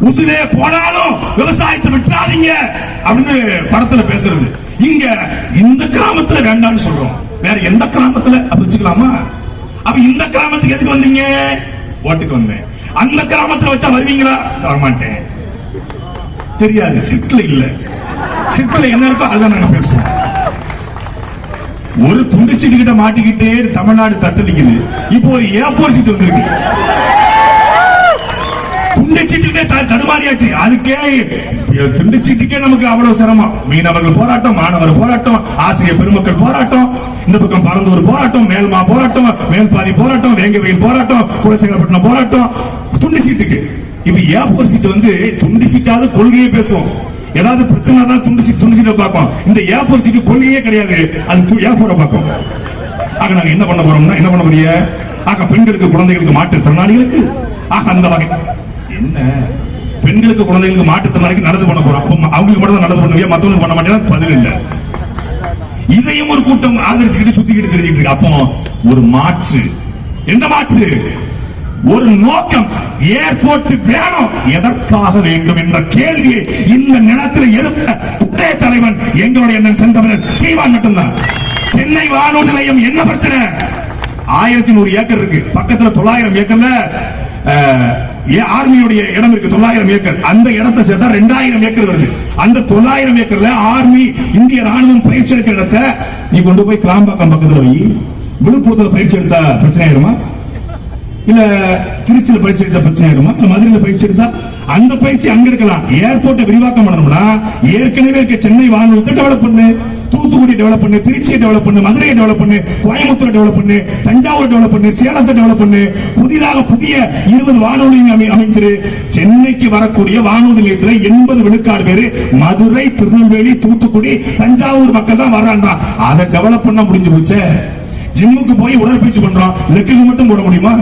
உசுரே போனாலும் விவசாயத்தை விட்டுறாதீங்க அப்படின்னு படத்துல பேசுறது. இங்க இந்த கிராமத்துல வேண்டாம்னு சொல்றோம். வேற எந்த கிராமத்துல? அப்படி வச்சுக்கலாமா? அப்ப இந்த கிராமத்துக்கு எதுக்கு வந்தீங்க? ஓட்டுக்கு வந்தேன். அந்த கிராமத்துல வச்சா வருவீங்களா? வரமாட்டேன். தெரியாது. சிற்பில் இல்ல. சிற்பில் என்ன இருக்கோ அதுதான் நாங்க பேசுவோம். ஒரு துண்டு சீட்டு கிட்ட மாட்டிக்கிட்டே தமிழ்நாடு தத்தளிக்குது. இப்போ ஒரு ஏப்போர் சீட்டு வந்திருக்கு. மாறியாச்சு அதுக்கே துண்டுச்சீட்டுக்கே நமக்கு அவ்வளவு சிரமம். மீனவர்கள் போராட்டம் மாணவர் போராட்டம் ஆசிரியர் பெருமக்கள் போராட்டம் இந்த பக்கம் பரந்தூர் போராட்டம் மேல்மா போராட்டம் மேல்பாதி போராட்டம் வேங்கவையில் போராட்டம் குலசேகரப்பட்டினம் போராட்டம். துண்டு சீட்டுக்கு இப்ப ஏப்போர் சீட்டு வந்து துண்டு சீட்டாவது கொள்கையே பேசுவோம் ஏதாவது பிரச்சனை தான் துண்டு சீட் துண்டு சீட்டை பார்ப்போம். இந்த ஏ போர் சீட்டு கொள்கையே கிடையாது. அது ஏ போரை பார்ப்போம். ஆக நாங்க என்ன பண்ண போறோம்னா என்ன பண்ண முடிய ஆக பெண்களுக்கு குழந்தைகளுக்கு மாற்றுத்திறனாளிகளுக்கு ஆக அந்த வகை. என்ன? பெண்களுக்கு குழந்தைகளுக்கு மாற்றுத்திறனாளிக்கு நடந்து பண்ண போறோம். அவங்களுக்கு மட்டும் தான் நடந்து பண்ணுவீங்க மத்தவங்களுக்கு பண்ண மாட்டேன் பதில் இல்லை. இதையும் ஒரு கூட்டம் ஆதரிச்சுக்கிட்டு சுத்திக்கிட்டு தெரிஞ்சுக்கிட்டு இருக்கு. அப்போ ஒரு மாற்று. எந்த மாற்று? ஒரு நோக்கம். ஏர்போர்ட் வேணும் எதற்காக வேண்டும் என்ற கேள்வியை இந்த நிலத்தில் எழுப்ப ஒரே தலைவன் எங்களுடைய அண்ணன் செந்தமிழன். செய்வான் மட்டும்தான். சென்னை வானூர் நிலையம் என்ன பிரச்சனை? ஆயிரத்தி நூறு ஏக்கர் இருக்கு. பக்கத்துல தொள்ளாயிரம் ஏக்கர்ல அஹ், ஆர்மியுடைய இடம் இருக்கு தொள்ளாயிரம் ஏக்கர். அந்த இடத்தை சேர்த்தா ரெண்டாயிரம் ஏக்கர் வருது. அந்த தொள்ளாயிரம் ஏக்கர்ல ஆர்மி இந்திய ராணுவம் பயிற்சி எடுக்கிற இடத்தை நீ கொண்டு போய் கிளாம்பாக்கம் பக்கத்துல போய் விழுப்புரத்துல பயிற்சி எடுத்தா பிரச்சனை ஆயிருமா இல்ல திருச்சியில பயிற்சி எடுத்தா பிரச்சனை ஆயிருமா இல்ல மதுரையில பயிற்சி எடுத்தா? அந்த பயிற்சி அங்க இருக்கலாம். ஏர்போர்ட்டை விரிவாக்கம் பண்ணணும்னா ஏற்கனவே இருக்க சென்னை வானூரத்தை டெவலப் பண்ணு. தூத்துக்குடி டெவலப் பண்ணு திருச்சியை டெவலப் பண்ணு மதுரையை டெவலப் பண்ணு கோயம்புத்தூர் டெவலப் பண்ணு தஞ்சாவூர் டெவலப் பண்ணு சேலத்தை டெவலப் பண்ணு. புதிதாக புதிய இருபது வானொலி அமைஞ்சிரு. அமைச்சிரு சென்னைக்கு வரக்கூடிய வானொலி நிலையத்தில் எண்பது விழுக்காடு பேரு மதுரை திருநெல்வேலி தூத்துக்குடி தஞ்சாவூர் மக்கள் தான் வர்றான்றா. அதை டெவலப் பண்ண முடிஞ்சு போச்சே. ஜிம்முக்கு போய் உடற்பயிற்சி பண்றோம். லெக்குக்கு மட்டும் போட முடியுமா?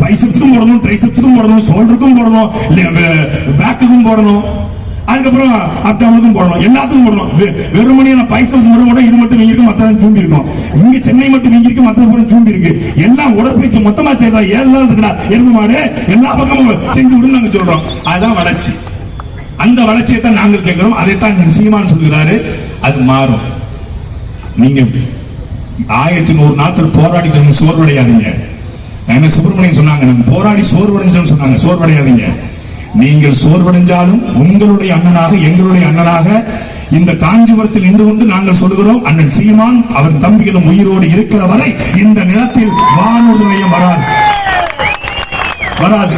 பைசப்ஸுக்கும் போடணும் ட்ரைசப்ஸுக்கும் போடணும் ஷோல்டருக்கும் போடணும் பேக்குக்கும் போடணும். அதுக்கப்புறம் அப்டாமனுக்கும் போடணும் எல்லாத்துக்கும் போடணும் வெ- வெறுமனே நான் பைசப்ஸ் இது மட்டும் நீங்க இருக்கு தூண்டி இருக்கும் இங்க சென்னை மட்டும் நீங்க இருக்கு மத்த கூட ஜூம்பி இருக்கு எல்லாம் உடற்பயிற்சி மொத்தமா செய்யறா ஏழு நாள் இருக்கடா. எருமை மாடு எல்லா பக்கமும் செஞ்சு விடுன்னு நாங்க சொல்றோம். அதுதான் வளர்ச்சி. அந்த வளர்ச்சியை தான் நாங்கள் கேட்கிறோம். அதைத்தான் சீமான் சொல்கிறாரு அது மாறும். நீங்க ஆயிரத்தி நூறு நாட்கள் போராடிட்டு சோர்வடையாதீங்க. என்ன சுப்பிரமணியன் சொன்னாங்க நம்ம போராடி சோர்வடைஞ்சோம்னு சொன்னாங்க. சோர்வடையாதீங்க. நீங்கள் சோர்வடைஞ்சாலும் உங்களுடைய அண்ணனாக எங்களுடைய அண்ணனாக இந்த காஞ்சிபுரத்தில் நின்று கொண்டு நாங்கள் சொல்கிறோம் அண்ணன் சீமான் அவர் தம்பிகளும் உயிரோடு இருக்கிற வரை இந்த நிலத்தில் வானூர் நிலையம் வராது. வராது.